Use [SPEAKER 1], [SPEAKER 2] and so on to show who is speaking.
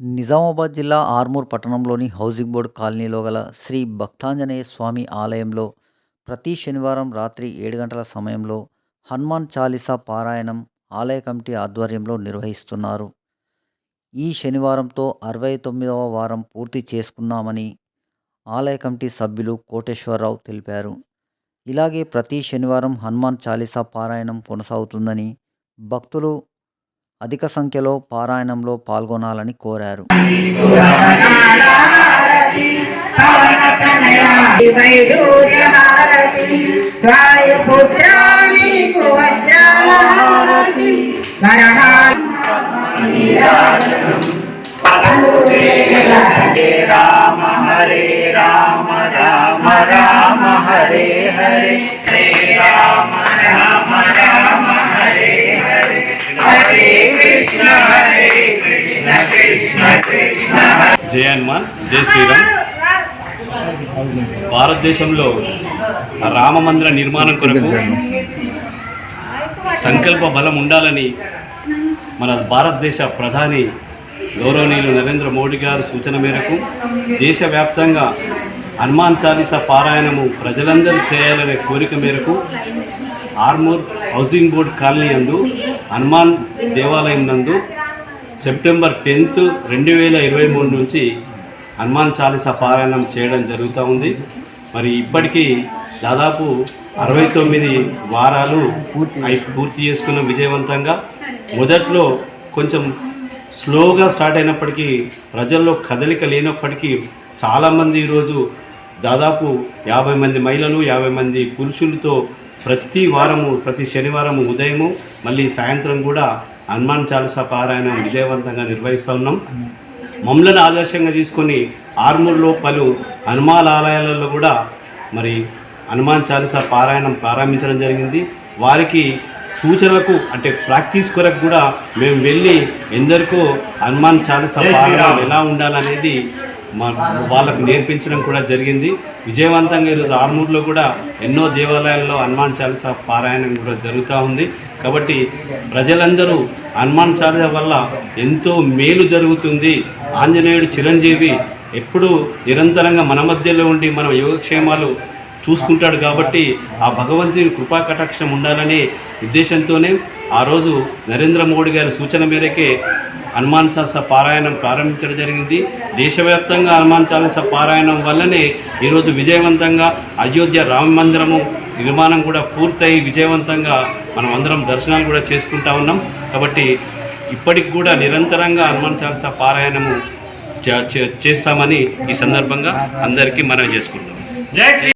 [SPEAKER 1] నిజామాబాద్ జిల్లా ఆర్మూర్ పట్టణంలోని housing board కాలనీలో గల శ్రీ భక్తాంజనేయ స్వామి ఆలయంలో ప్రతి శనివారం రాత్రి ఏడు గంటల సమయంలో హనుమాన్ చాలీసా పారాయణం ఆలయ కమిటీ ఆధ్వర్యంలో నిర్వహిస్తున్నారు. ఈ శనివారంతో అరవై తొమ్మిదవ వారం పూర్తి చేసుకున్నామని ఆలయ కమిటీ సభ్యులు కోటేశ్వరరావు తెలిపారు. ఇలాగే ప్రతి శనివారం హనుమాన్ చాలీసా పారాయణం కొనసాగుతుందని భక్తులు అధిక సంఖ్యలో పారాయణంలో పాల్గొనాలని కోరారు.
[SPEAKER 2] రామ హరే రామ రామ రామ.
[SPEAKER 3] జై హనుమాన్ జై శ్రీరామ్. భారతదేశంలో రామ మందిర నిర్మాణం కొరకు సంకల్ప బలం ఉండాలని మన భారతదేశ ప్రధాని గౌరవనీయులు నరేంద్ర మోడీ గారు సూచన మేరకు దేశవ్యాప్తంగా హనుమాన్ చాలీసా పారాయణము ప్రజలందరూ చేయాలనే కోరిక మేరకు ఆర్మూర్ హౌసింగ్ బోర్డ్ కాలనీ నందు హనుమాన్ దేవాలయం నందు సెప్టెంబర్ టెన్త్ రెండు వేల ఇరవై మూడు నుంచి హనుమాన్ చాలీసా పారాయణం చేయడం జరుగుతూ ఉంది. మరి ఇప్పటికీ దాదాపు అరవై తొమ్మిది వారాలు పూర్తి పూర్తి చేసుకున్న విజయవంతంగా. మొదట్లో కొంచెం స్లోగా స్టార్ట్ అయినప్పటికీ ప్రజల్లో కదలిక లేనప్పటికీ చాలామంది ఈరోజు దాదాపు యాభై మంది మహిళలు యాభై మంది పురుషులతో ప్రతి వారము ప్రతి శనివారము ఉదయము మళ్ళీ సాయంత్రం కూడా హనుమాన్ చాలీసా పారాయణం విజయవంతంగా నిర్వహిస్తూ ఉన్నాం. మమ్మలను ఆదర్శంగా తీసుకొని ఆర్మూర్లో పలు హనుమాన్ ఆలయాలలో కూడా మరి హనుమాన్ చాలీసా పారాయణం ప్రారంభించడం జరిగింది. వారికి సూచనలకు అంటే ప్రాక్టీస్ కొరకు కూడా మేము వెళ్ళి ఎందరికో హనుమాన్ చాలీసా పారాయణం ఎలా ఉండాలనేది మా వాళ్ళకు నేర్పించడం కూడా జరిగింది. విజయవంతంగా ఈరోజు ఆర్మూర్లో కూడా ఎన్నో దేవాలయాల్లో హనుమాన్ చాలీసా పారాయణం కూడా జరుగుతూ ఉంది. కాబట్టి ప్రజలందరూ హనుమాన్ చాలీసా వల్ల ఎంతో మేలు జరుగుతుంది. ఆంజనేయుడు చిరంజీవి ఎప్పుడు నిరంతరంగా మన మధ్యలో ఉండి మన యోగక్షేమాలు చూసుకుంటాడు కాబట్టి ఆ భగవంతుని కృపా కటాక్షం ఉండాలనే ఉద్దేశంతోనే ఆ రోజు నరేంద్ర మోడీ గారి సూచన మేరకే హనుమాన్ చాలస పారాయణం ప్రారంభించడం జరిగింది. దేశవ్యాప్తంగా హనుమాన్ చాలస పారాయణం వల్లనే ఈరోజు విజయవంతంగా అయోధ్య రామ మందిరము నిర్మాణం కూడా పూర్తయి విజయవంతంగా మనం అందరం దర్శనాలు కూడా చేసుకుంటా ఉన్నాం. కాబట్టి ఇప్పటికి కూడా నిరంతరంగా హనుమాన్ చాలస పారాయణము చే- చే- చేస్తామని ఈ సందర్భంగా అందరికీ మనం చేసుకుంటాం